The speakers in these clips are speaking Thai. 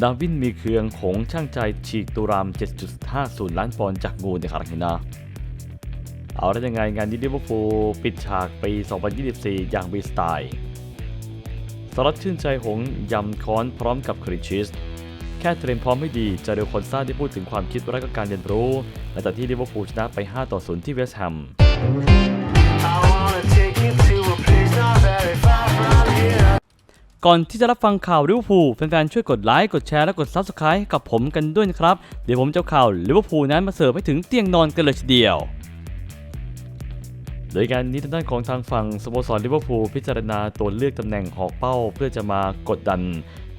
ดาวินมีเครืองหงช่างใจฉีกตุราม 7.50 ล้านปอนด์จากงูในคารั้งนี้นะเอาแล้ยังไงงานนี้ลิเวอร์พูลปิดฉากปี 2024 อย่างมีสไตล์สรัตชื่นใจหงยำค้อนพร้อมกับคริชิส แค่เตรียมพร้อมให้ดีจาเรลคอนซ่าได้พูดถึงความคิดและก็การเรียนรู้หลังจากที่ลิเวอร์พูลชนะไป 5 ต่อ 0 ที่เวสต์แฮม ก่อนที่จะรับฟังข่าวลิเวอร์พูลแฟนๆช่วยกดไลค์กดแชร์และกด Subscribe ให้กับผมกันด้วยนะครับ เดี๋ยวผมจะข่าวลิเวอร์พูลนั้นมาเสิร์ฟให้ถึงเตียงนอนกันเลยทีเดียว โดยการนี้ทางด้านของทางฝั่งสโมสรลิเวอร์พูลพิจารณาตัวเลือกตำแหน่งหอกเป้าเพื่อจะมากดดัน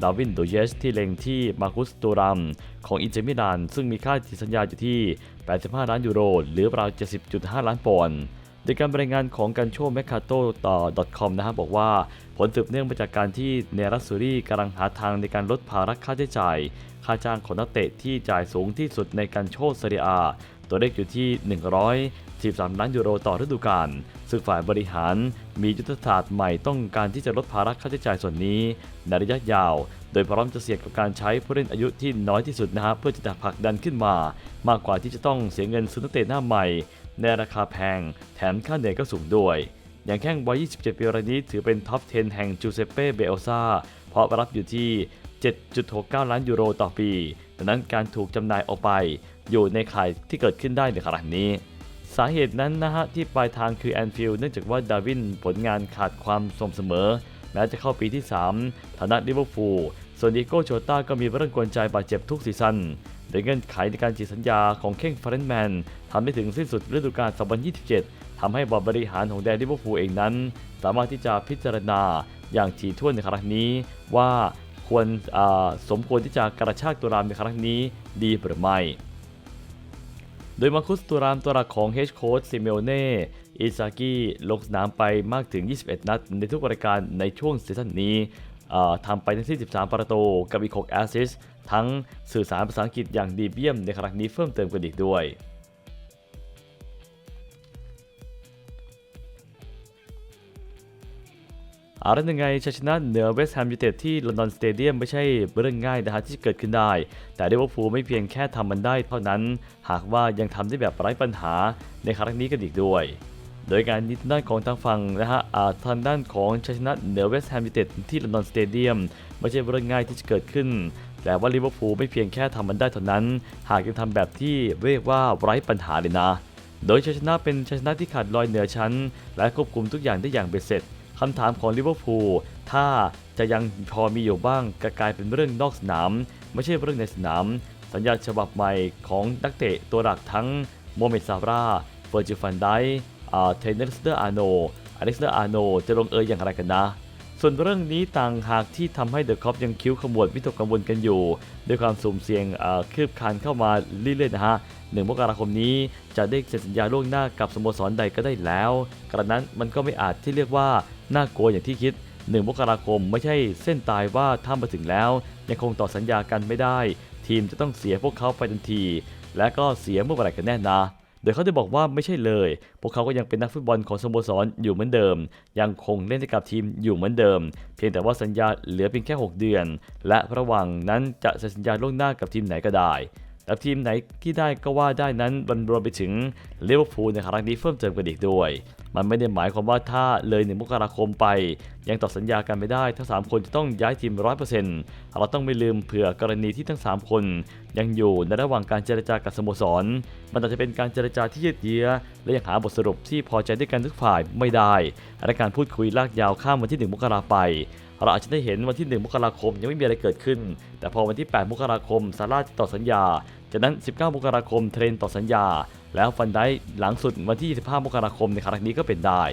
ดาวินโดเยสที่เล็งที่มาคุสตูรัมของอินเตอร์มิลานซึ่งมีค่าสัญญาอยู่ที่ 85 ล้านยูโร หรือราว 70.5 ล้านปอนด์ โดยการรายงานของการโชว์แมคคาโตต่อ .com นะครับบอกว่าผลสืบเนื่องมาจากการที่เนรัสซูรี่กำลังหาทางในการลดภาระค่าใช้จ่าย ค่าจ้างของนักเตะที่จ่ายสูงที่สุดในการโชว์เซเรียอาตัวเลขอยู่ที่143ล้านยูโรต่อฤดูกาลซึ่งฝ่ายบริหารมียุทธศาสตร์ใหม่ต้องการที่จะลดภาระค่าใช้จ่ายส่วนนี้ในระยะยาว โดยพร้อมจะเสี่ยงกับการใช้ผู้เล่นอายุที่น้อยที่สุดนะครับเพื่อจะผลักดันขึ้นมา มากกว่าที่จะต้องเสียเงินซื้อนักเตะหน้าใหม่ ในราคาแพง แถมค่าเหนื่อยก็สูงด้วย อย่างแข้งวัย 27 ปีรายนี้ถือเป็นท็อป 10 แห่งจูเซเป้เบลซาเพราะรับอยู่ที่ 7.69 ล้านยูโรต่อปี ดังนั้นการถูกจำหน่ายออกไป อยู่ในข่ายที่เกิดขึ้นได้ในขณะนี้ สาเหตุนั้นนะฮะที่ปลายทางคือแอนฟิลด์เนื่องจากว่าดาวินผลงานขาดความสม่ำเสมอแม้จะเข้าปีที่ 3 ฐานะลิเวอร์พูล ส่วนดิโก้โชต้าก็มีเรื่องกวนใจบาดเจ็บทุกซีซั่นโดยเงื่อนไขในการจีสัญญาของเข่งฟรนแมนทำได้ถึงสิ้นสุดฤดูกาล 2027 ทำให้บอร์ดบริหารของแดนลิเวอร์พูลเองนั้น สามารถที่จะพิจารณาอย่างถี่ถ้วนในครั้งนี้ ว่าควรสมควรที่จะกระชากตัวรามในครั้งนี้ดีหรือไม่โดยมาคุสตูรามตัวหลักของเฮดโค้ชซิเมโอเน่อิซากิลงสนามไปมากถึง 21 นัดในทุกรายการในช่วงซีซั่นนี้ ทำไปทั้งสิ้น13 ประตูกับอีก 6 แอสซิสทั้งสื่อสารภาษาอังกฤษอย่างดีเยี่ยมในครั้งนี้เพิ่มเติมกันอีกด้วยอาละยังไงชัยชนะเหนือเวสต์แฮมยูไนเต็ดที่ลอนดอนสเตเดียมไม่ใช่เรื่องง่ายนะฮะที่เกิดขึ้นได้ แต่ลิเวอร์พูลไม่เพียงแค่ทำมันได้เท่านั้น หากว่ายังทำได้แบบไร้ปัญหาในครั้งนี้กันอีกด้วย โดยการนี้ทางด้านของทางฝั่งนะฮะทางด้านของชัยชนะเหนือเวสต์แฮมยูไนเต็ดที่ลอนดอนสเตเดียมไม่ใช่เรื่องง่ายที่จะเกิดขึ้น แต่ว่าลิเวอร์พูลไม่เพียงแค่ทำมันได้เท่านั้น หากยังทำแบบที่เรียกว่าไร้ปัญหาเลยนะ โดยชัยชนะเป็นชัยชนะที่ขาดลอยเหนือชั้น และควบคุมทุกอย่างได้อย่างเบ็ดเสร็จคำถามของลิเวอร์พูลถ้าจะยังพอมีอยู่บ้างก็กลายเป็นเรื่องนอกสนาม ไม่ใช่เรื่องในสนาม สัญญาฉบับใหม่ของนักเตะตัวหลักทั้งโมเมดซาร่าเฟอร์จิฟันได เทนเนสเตอร์อาโนอเล็กซ์เตอร์อาโนจะลงเอยอย่างไรกันนะ ส่วนเรื่องนี้ต่างหากที่ทำให้เดอะคอปยังคิ้วขมวดวิตกกังวลกันอยู่ ด้วยความสุ่มเสี่ยงคืบคานเข้ามาเรื่อยๆนะฮะหนึ่งมกราคมนี้จะได้เซ็นสัญญาล่วงหน้ากับสโมสรใดก็ได้แล้ว กระนั้นมันก็ไม่อาจที่เรียกว่าน่ากลัวอย่างที่คิดหนึ่งมกราคมไม่ใช่เส้นตายว่าถ้ามาถึงแล้ว ยังคงต่อสัญญากันไม่ได้ ทีมจะต้องเสียพวกเขาไปทันที และก็เสียเมื่อไหร่กันแน่นะ โดยเขาได้บอกว่าไม่ใช่เลย พวกเขาก็ยังเป็นนักฟุตบอลของสโมสรอยู่เหมือนเดิม ยังคงเล่นให้กับทีมอยู่เหมือนเดิม เพียงแต่ว่าสัญญาเหลือเพียงแค่ 6 เดือน และระหว่างนั้นจะเซ็นสัญญาล่วงหน้ากับทีมไหนก็ได้แต่ทีมไหนที่ได้ก็ว่าได้นั้นบรรรวมไปถึงลิเวอร์พูลในครั้งนี้เพิ่มเติมกันอีกด้วย มันไม่ได้หมายความว่าถ้าเลยหนึ่งมกราคมไป ยังต่อสัญญากันไม่ได้ ทั้ง 3 คนจะต้องย้ายทีม 100%เราต้องไม่ลืมเผื่อกรณีที่ทั้ง 3 คน ยังอยู่ในระหว่างการเจรจากับสโมสร มันอาจจะเป็นการเจรจาที่ยืดเยื้อและยังหาบทสรุปที่พอใจด้วยกันทุกฝ่ายไม่ได้และการพูดคุยลากยาวข้ามวันที่ 1 มกราไปเราอาจจะได้เห็นวันที่ 1 มกราคมยังไม่มีอะไรเกิดขึ้น แต่พอวันที่ 8 มกราคมซาร่าต่อสัญญา จากนั้น 19 มกราคมเทรนต่อสัญญา แล้วฟันได้หลังสุดวันที่ 25 มกราคมในครั้งนี้ก็เป็นได้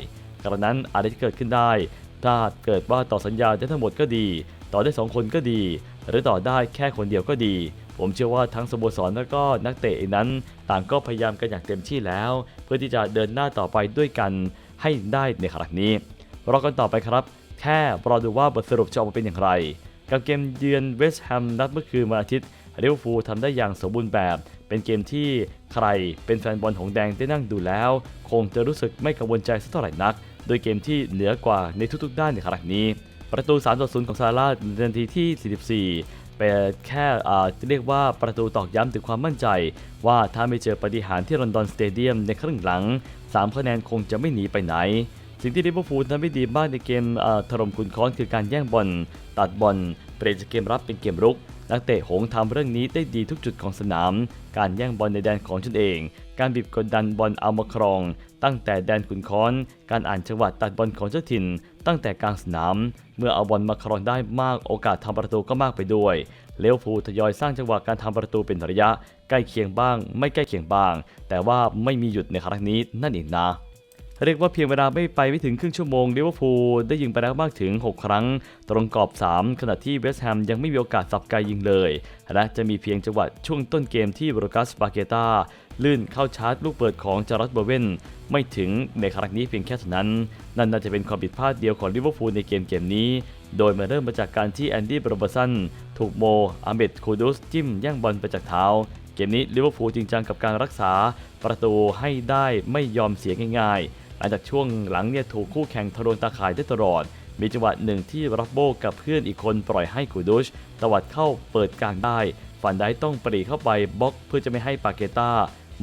กระนั้นอาจจะเกิดขึ้นได้ ถ้าเกิดว่าต่อสัญญาได้ทั้งหมดก็ดี ต่อได้ 2 คนก็ดี หรือต่อได้แค่คนเดียวก็ดี ผมเชื่อว่าทั้งสโมสรและก็นักเตะเองนั้น ต่างก็พยายามกันอย่างเต็มที่แล้ว เพื่อที่จะเดินหน้าต่อไปด้วยกันให้ได้ในครั้งนี้รอกันต่อไปครับ แค่รอดูว่าบทสรุปจะออกมาเป็นอย่างไร กับเกมเยือนเวสต์แฮมนัดเมื่อคืนวันอาทิตย์ ลิเวอร์พูลทำได้อย่างสมบูรณ์แบบ เป็นเกมที่ใครเป็นแฟนบอลของแดงได้นั่งดูแล้ว คงจะรู้สึกไม่กังวลใจสักเท่าไหร่นัก โดยเกมที่เหนือกว่าในทุกๆ ด้านในครั้งนี้ ประตู 3 ต่อ 0 ของซาร่าในนาทีที่ 44เป็นแค่อ่าเรียกว่าประตูตอกย้ำถึงความมั่นใจ ว่าถ้าไม่เจอปฏิหารที่ลอนดอนสเตเดียมในครึ่งหลัง 3 คะแนนคงจะไม่หนีไปไหน สิ่งที่ลิเวอร์พูลทำได้ดีมากในเกมเอ่อถล่มขุนค้อนคือการแย่งบอลตัดบอลเปลี่ยนจากเกมรับเป็นเกมรุก นักเตะหงส์ทำเรื่องนี้ได้ดีทุกจุดของสนาม การแย่งบอลในแดนของตนเอง การบีบกดดันบอลเอามาครอง ตั้งแต่แดนขุนค้อน การอ่านจังหวะตัดบอลของเจ้าถิ่น ตั้งแต่กลางสนาม เมื่อเอาบอลมาครองได้มากโอกาสทำประตูก็มากไปด้วยเลี้ยวฟูทยอยสร้างจังหวะการทำประตูเป็นระยะ ใกล้เคียงบ้าง ไม่ใกล้เคียงบ้าง แต่ว่าไม่มีหยุดในครั้งนี้นั่นเองนะ เรียกว่าเพียงเวลาไม่ไปไม่ถึงครึ่งชั่วโมงลิเวอร์พูลได้ยิงไปแล้วมากถึง 6 ครั้ง ตรงกรอบ 3 ขณะที่เวสต์แฮมยังไม่มีโอกาสสับไกลยิงเลยและจะมีเพียงจังหวะช่วงต้นเกมที่บรูกัสปาเกตาลื่นเข้าชาร์จลูกเปิดของจารัสเบเวนไม่ถึงในครั้งนี้เพียงแค่เท่านั้น นั่นน่าจะเป็นความผิดพลาดเดียวของลิเวอร์พูลในเกมเกมนี้ โดยมาเริ่มมาจากการที่แอนดี้บรบสันถูกโมอาเมดคูดุสจิ้มแย่งบอลไปจากเท้าเกมนี้ลิเวอร์พูลจริงจังกับการรักษาประตูให้ได้ไม่ยอมเสียง่ายๆ หลังจากช่วงหลังเนี่ยถูกคู่แข่งทะลวงตาข่ายได้ตลอด มีจังหวะหนึ่งที่รับโบกับเพื่อนอีกคนปล่อยให้กูดุชตวัดเข้าเปิดกลางได้ฟันได้ต้องปรีเข้าไปบล็อกเพื่อจะไม่ให้ปาเกต้า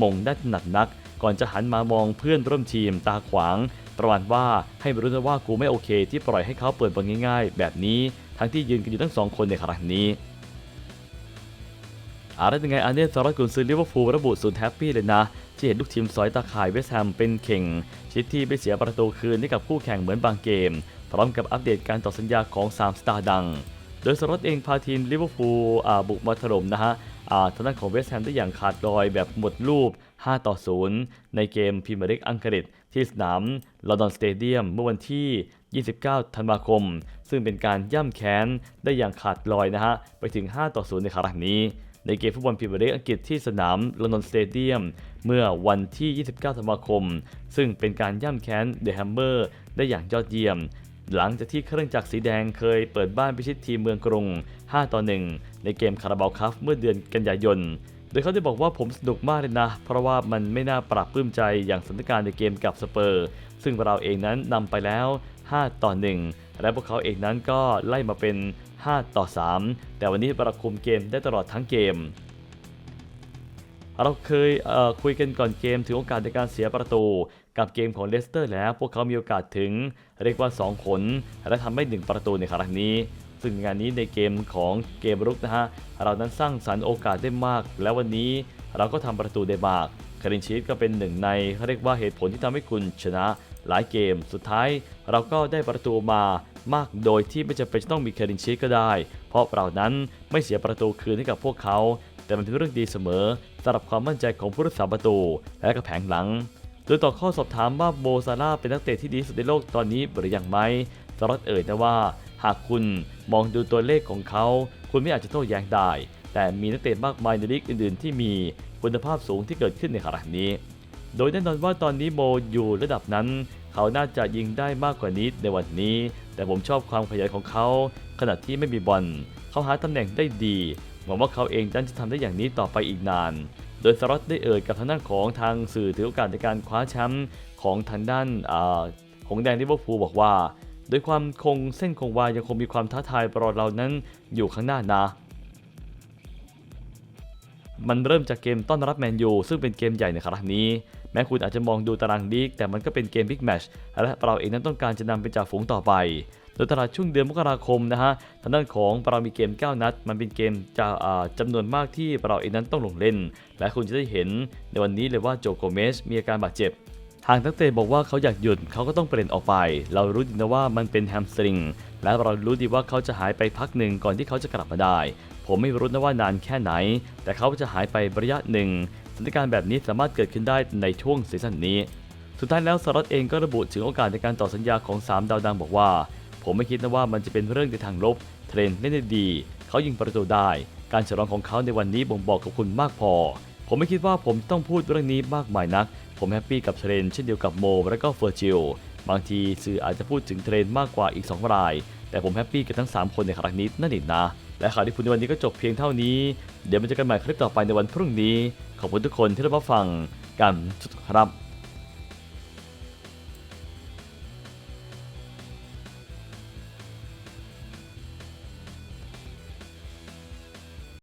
มงได้ถนัดนัก ก่อนจะหันมามองเพื่อนร่วมทีมตาขวางประมาณว่าให้รู้นะว่ากูไม่โอเค ที่ปล่อยให้เขาเปิดบอลง่าย ๆ แบบนี้ทั้งที่ยืนกันอยู่ทั้งสองคนในครั้งนี้อะไรยังไงอันเดนซอรัสกุนซือลิเวอร์พูลระบุสุดแฮปปี้เลยนะ ที่เห็นลูกทีมสอยตาข่ายเวสต์แฮมเป็นเข่ง ชิดที่ไปเสียประตูคืนให้กับคู่แข่งเหมือนบางเกม พร้อมกับอัปเดตการต่อสัญญาของ 3 สตาร์ดัง โดยสรอตเองพาทีมลิเวอร์พูลอาบุกมาถล่มนะฮะอาทางด้านของเวสต์แฮมได้อย่างขาดลอยแบบหมดรูป 5 ต่อ 0 ในเกมพรีเมียร์ลีกอังกฤษที่สนามลอนดอนสเตเดียมเมื่อวันที่ 29 ธันวาคม ซึ่งเป็นการย่ำแค้นได้อย่างขาดลอยนะฮะ ไปถึง 5 ต่อ 0 ในครั้งนี้ ในเกมฟุตบอลพรีเมียร์ลีกอังกฤษที่สนามลอนดอนสเตเดียมเมื่อวันที่ 29 ธันวาคม ซึ่งเป็นการย่ำแค้นเดอะแฮมเมอร์ได้อย่างยอดเยี่ยม หลังจากที่เครื่องจักรสีแดงเคยเปิดบ้านพิชิตทีมเมืองกรุง 5 ต่อ 1 ในเกมคาราบาวคัพเมื่อเดือนกันยายน โดยเขาได้บอกว่าผมสนุกมากเลยนะ เพราะว่ามันไม่น่าปรับปลื้มใจอย่างสถานการณ์ในเกมกับสเปอร์ ซึ่งเราเองนั้นนำไปแล้ว 5 ต่อ 1 และพวกเขาเองนั้นก็ไล่มาเป็น 5 ต่อ 3 แต่วันนี้เราคุมเกมได้ตลอดทั้งเกม เราเคยเคุยกันก่อนเกมถึงโอกาสในการเสียประตู กับเกมของเลสเตอร์แล้วพวกเขามีโอกาสถึงเรียกว่า2ขนและทำได้1ประตูในครั้งนี้ซึ่งงานนี้ในเกมของเกมรุกนะฮะ เรานั้นสร้างสรรค์โอกาสได้มาก และวันนี้เราก็ทำประตูได้มากคารินชีตก็เป็นหนึ่งในเขาเรียกว่าเหตุผลที่ทำให้คุณชนะ หลายเกม สุดท้ายเราก็ได้ประตูมามากโดยที่ไม่จำเป็นต้องมีคารินชีก็ได้ เพราะเรานั้นไม่เสียประตูคืนให้กับพวกเขา แต่มันเป็นเรื่องดีเสมอสำหรับความมั่นใจของผู้รักษาประตู และก็แผงหลัง โดยต่อข้อสอบถามว่าโมซาร่าเป็นนักเตะที่ดีสุดในโลกตอนนี้หรือยังไหมสรอตเอ่ยนะว่า หากคุณมองดูตัวเลขของเขา คุณไม่อาจจะโต้แย้งได้ แต่มีนักเตะมากมายในลีกอื่น ๆ ที่มีคุณภาพสูงที่เกิดขึ้นในขณะนี้ โดยแน่นอนว่าตอนนี้โมอยู่ระดับนั้น เขาน่าจะยิงได้มากกว่านี้ในวันนี้ แต่ผมชอบความขยันของเขา ขณะที่ไม่มีบอล เขาหาตำแหน่งได้ดีหวังว่าเขาเองจะทำได้อย่างนี้ต่อไปอีกนาน โดยสรอตได้เอ่ยกับทางด้านของทางสื่อถือโอกาสในการคว้าแชมป์ของทางด้านอ่าหงแดงลิเวอร์พูลบอกว่า โดยความคงเส้นคงวายังคงมีความท้าทายรอเรานั้นอยู่ข้างหน้านะ มันเริ่มจากเกมต้อนรับแมนยูซึ่งเป็นเกมใหญ่ในครั้งนี้ แม้คุณอาจจะมองดูตารางลีก แต่มันก็เป็นเกมบิ๊กแมชและเราเองนั้นต้องการจะนำเป็นจ่าฝูงต่อไป โดยตลาดช่วงเดือนมกราคมนะฮะทางด้านของเรามีเกม 9 นัด มันเป็นเกมจะอ่าจำนวนมากที่เราเองนั้นต้องลงเล่น และคุณจะได้เห็นในวันนี้เลยว่าโจโกเมสมีอาการบาดเจ็บทางนักเตะบอกว่าเขาอยากหยุดเขาก็ต้องเปลี่ยนออกไป เรารู้ดีนะว่ามันเป็นแฮมสตริง และเรารู้ดีว่าเขาจะหายไปพักหนึ่งก่อนที่เขาจะกลับมาได้ ผมไม่รู้นะว่านานแค่ไหน แต่เขาจะหายไประยะหนึ่งสถานการณ์แบบนี้สามารถเกิดขึ้นได้ในช่วงซีซั่นนี้ สุดท้ายแล้วสรอตเองก็ระบุถึงโอกาสในการต่อสัญญาของ 3 ดาวดังบอกว่า ผมไม่คิดนะว่ามันจะเป็นเรื่องในทางลบ เทรนเล่นได้ดี เขายิงประตูได้ การฉลองของเขาในวันนี้บ่งบอกกับคุณมากพอ ผมไม่คิดว่าผมต้องพูดเรื่องนี้มากมายนัก ผมแฮปปี้กับเทรนเช่นเดียวกับโม และก็เฟอร์จิลบางทีสื่ออาจจะพูดถึงเทรนมากกว่าอีก 2 ราย แต่ผมแฮปปี้กับทั้ง 3 คนในครั้งนี้นั่นเองนะ และข่าวที่พูดในวันนี้ก็จบเพียงเท่านี้ เดี๋ยวมาเจอกันใหม่คลิปต่อไปในวันพรุ่งนี้ ขอบคุณทุกคนที่รับฟังกันครับ